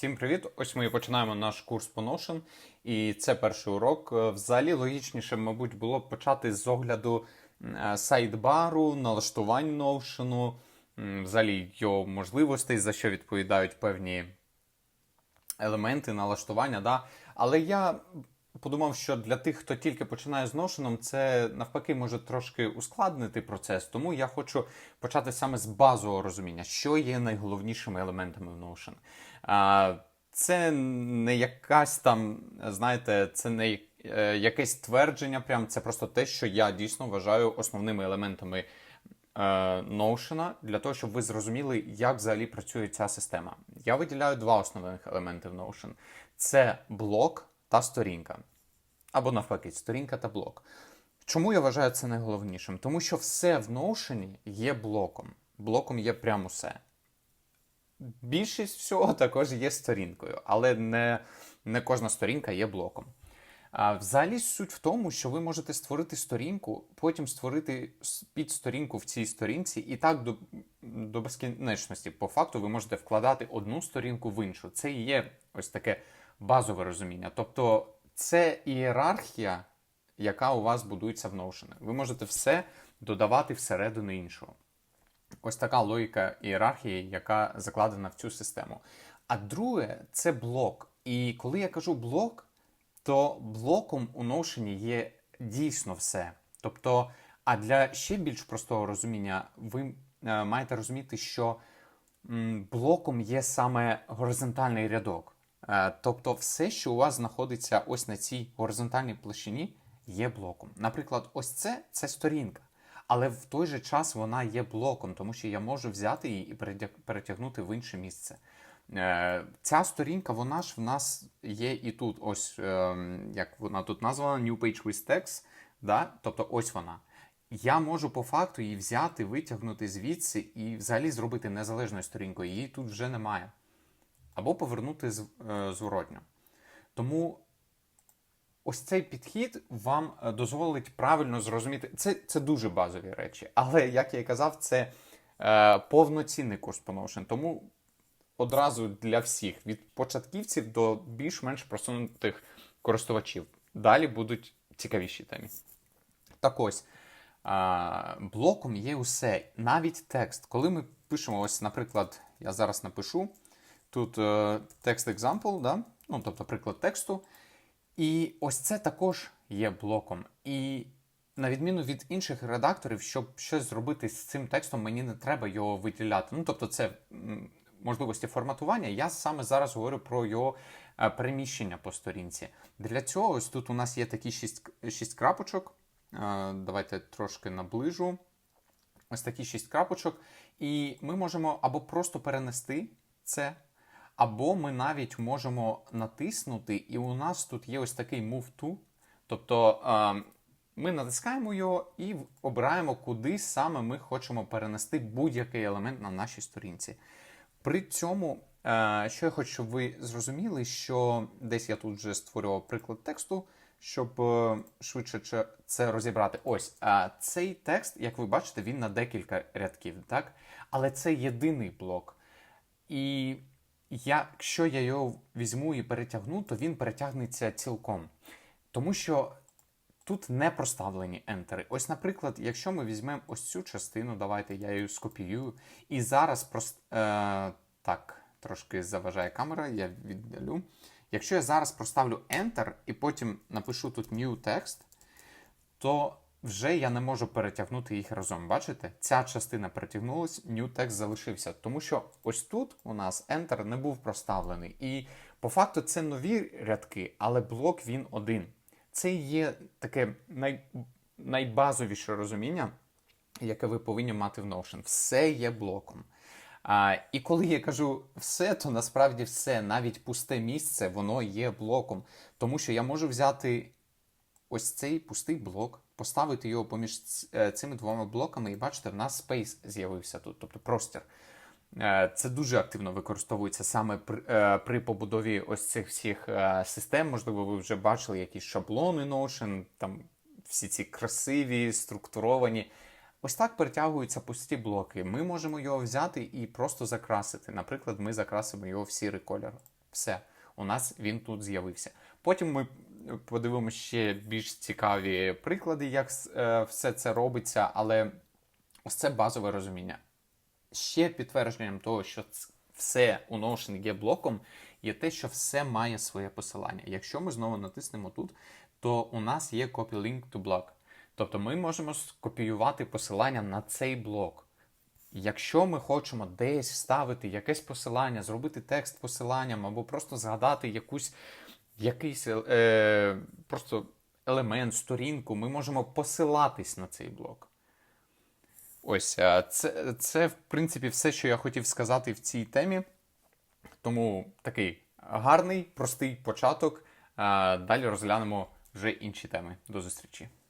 Всім привіт! Ось ми і починаємо наш курс по Notion, і це перший урок. Е, Взагалі логічніше, мабуть, було б почати з огляду е, сайдбару, налаштувань Notion, взагалі його можливостей, за що відповідають певні елементи налаштування. Да? Але я подумав, що для тих, хто тільки починає з Notion, це навпаки може трошки ускладнити процес. Тому я хочу почати саме з базового розуміння, що є найголовнішими елементами в Notion. Це не якась там, знаєте, це не е, якесь твердження, прям це просто те, що я дійсно вважаю основними елементами е, Notion для того, щоб ви зрозуміли, як взагалі працює ця система. Я виділяю два основних елементи в Notion: це блок та сторінка. Або навпаки, сторінка та блок. Чому я вважаю це найголовнішим? Тому що все в Notion є блоком. Блоком є прямо все. Більшість всього також є сторінкою, але не, не кожна сторінка є блоком. А взагалі суть в тому, що ви можете створити сторінку, потім створити підсторінку в цій сторінці, і так до, до безкінечності. По факту ви можете вкладати одну сторінку в іншу. Це і є ось таке базове розуміння. Тобто це ієрархія, яка у вас будується в Notion. Ви можете все додавати всередину іншого. Ось така логіка ієрархії, яка закладена в цю систему. А друге це блок. І коли я кажу блок, то блоком у Notion є дійсно все. Тобто, а для ще більш простого розуміння, ви е, маєте розуміти, що блоком є саме горизонтальний рядок. Е, Тобто, все, що у вас знаходиться ось на цій горизонтальній площині, є блоком. Наприклад, ось це це сторінка. Але в той же час вона є блоком, тому що я можу взяти її і перетягнути в інше місце. Е, Ця сторінка, вона ж в нас є і тут. Ось ем, як вона тут названа New Page with Text. Да? Тобто ось вона. Я можу по факту її взяти, витягнути звідси і взагалі зробити незалежною сторінкою. Її тут вже немає. Або повернути е, зворотньо. Тому ось цей підхід вам е, дозволить правильно зрозуміти. Це, це дуже базові речі. Але, як я і казав, це е, повноцінний курс Notion. Тому одразу для всіх, від початківців до більш-менш просунутих користувачів. Далі будуть цікавіші темі. Так ось, блоком є усе, навіть текст. Коли ми пишемо, ось, наприклад, я зараз напишу тут текст example, да? ну, тобто приклад тексту. І ось це також є блоком. І на відміну від інших редакторів, щоб щось зробити з цим текстом, мені не треба його виділяти. Ну, тобто, це можливості форматування. Я саме зараз говорю про його е, переміщення по сторінці. Для цього ось тут у нас є такі шість, шість крапочок. Е, Давайте трошки наближу. Ось такі шість крапочок. І ми можемо або просто перенести це, або ми навіть можемо натиснути, і у нас тут є ось такий Move to. Тобто е, ми натискаємо його і обираємо, куди саме ми хочемо перенести будь-який елемент на нашій сторінці. При цьому, е, що я хочу, щоб ви зрозуміли, що десь я тут вже створював приклад тексту, щоб е, швидше це- розібрати. Ось цей текст, як ви бачите, він на декілька рядків, так? Але це єдиний блок. І якщо я його візьму і перетягну, то він перетягнеться цілком. Тому що тут не проставлені ентери. Ось, наприклад, якщо ми візьмемо ось цю частину, давайте я її скопіюю. І зараз прос... е, так, трошки заважає камера, я віддалю. Якщо я зараз проставлю Enter і потім напишу тут New Text, то вже я не можу перетягнути їх разом. Бачите? Ця частина перетягнулась, new text залишився. Тому що ось тут у нас Enter не був проставлений. І по факту це нові рядки, але блок він один. Це є таке най... найбазовіше розуміння, яке ви повинні мати в Notion. Все є блоком. А, і коли я кажу все, то насправді все, навіть пусте місце, воно є блоком. Тому що я можу взяти ось цей пустий блок, поставити його поміж е, цими двома блоками, і бачите, в нас space з'явився тут, тобто простір. Е, Це дуже активно використовується саме при, е, побудові ось цих всіх систем. Можливо, ви вже бачили якісь шаблони Notion, там всі ці красиві, структуровані. Ось так перетягуються пусті блоки. Ми можемо його взяти і просто закрасити. Наприклад, ми закрасимо його в сірий кольор. Все, у нас він тут з'явився. Потім ми подивимося ще більш цікаві приклади, як е, все це робиться, але ось це базове розуміння. Ще підтвердженням того, що все у Notion є блоком, є те, що все має своє посилання. Якщо ми знову натиснемо тут, то у нас є copy link to block. Тобто ми можемо скопіювати посилання на цей блок. Якщо ми хочемо десь вставити якесь посилання, зробити текст посиланням або просто згадати якусь, якийсь е, просто елемент, сторінку, ми можемо посилатись на цей блок. Ось це, це, в принципі, все, що я хотів сказати в цій темі. Тому такий гарний, простий початок. Далі розглянемо вже інші теми. До зустрічі.